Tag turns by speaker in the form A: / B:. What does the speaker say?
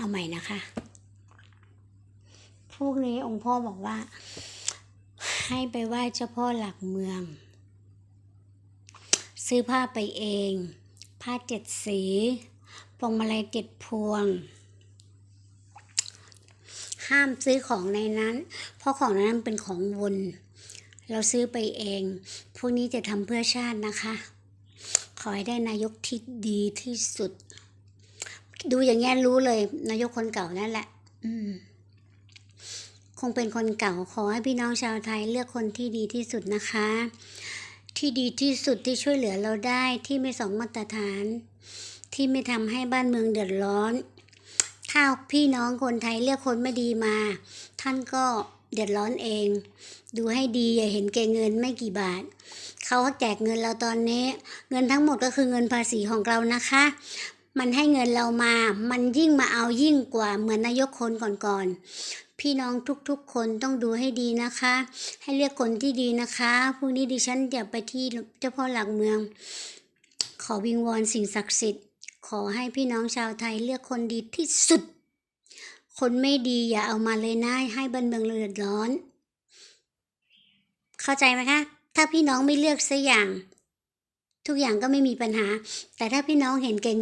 A: เอาใหม่นะคะ พวกนี้องค์พ่อบอกว่า ให้ไปไหว้เจ้าพ่อหลักเมือง ซื้อผ้าไปเอง ผ้าเจ็ดสีพวงมาลัยเจ็ดพวง ห้ามซื้อของในนั้น เพราะของนนั้นเป็นของวนเราซื้อไปเอง พวกนี้จะทำเพื่อชาตินะคะ ขอให้ได้นายกที่ดีที่สุด ดูอย่างเงี้ยรู้เลย นายกคนเก่านั่นแหละ อืม คงเป็นคนเก่าขอให้พี่น้องชาวไทยเลือกคนที่ดีที่สุดนะคะ ที่ดีที่สุดที่ช่วยเหลือเราได้ที่ไม่สองมาตรฐาน ที่ไม่ทำให้บ้านเมืองเดือดร้อน ถ้าพี่น้องคนไทยเลือกคนไม่ดีมา ท่านก็เดือดร้อนเอง ดูให้ดีอย่าเห็นแก่เงินไม่กี่บาท เขาแจกเงินเราตอนนี้ เงินทั้งหมดก็คือเงินภาษีของเรานะคะ มันให้เงินเรามา มันยิ่งมาเอายิ่งกว่าเหมือนนายกคนก่อนๆ พี่น้องทุกๆ คนต้องดูให้ดีนะคะ ให้เลือกคนที่ดีนะคะพรุ่งนี้ดิฉันจะไปที่เจ้าพ่อหลักเมือง ขอวิงวอนสิ่งศักดิ์สิทธิ์ ขอให้พี่น้องชาวไทยเลือกคนดีที่สุด คนไม่ดีอย่าเอามาเลยนะให้บ้านเมืองเราเดือดร้อน เข้าใจไหมคะ ถ้าพี่น้องไม่เลือกสักอย่างทุกอย่างก็ไม่มีปัญหา แต่ถ้าพี่น้องเห็นแก่เงิน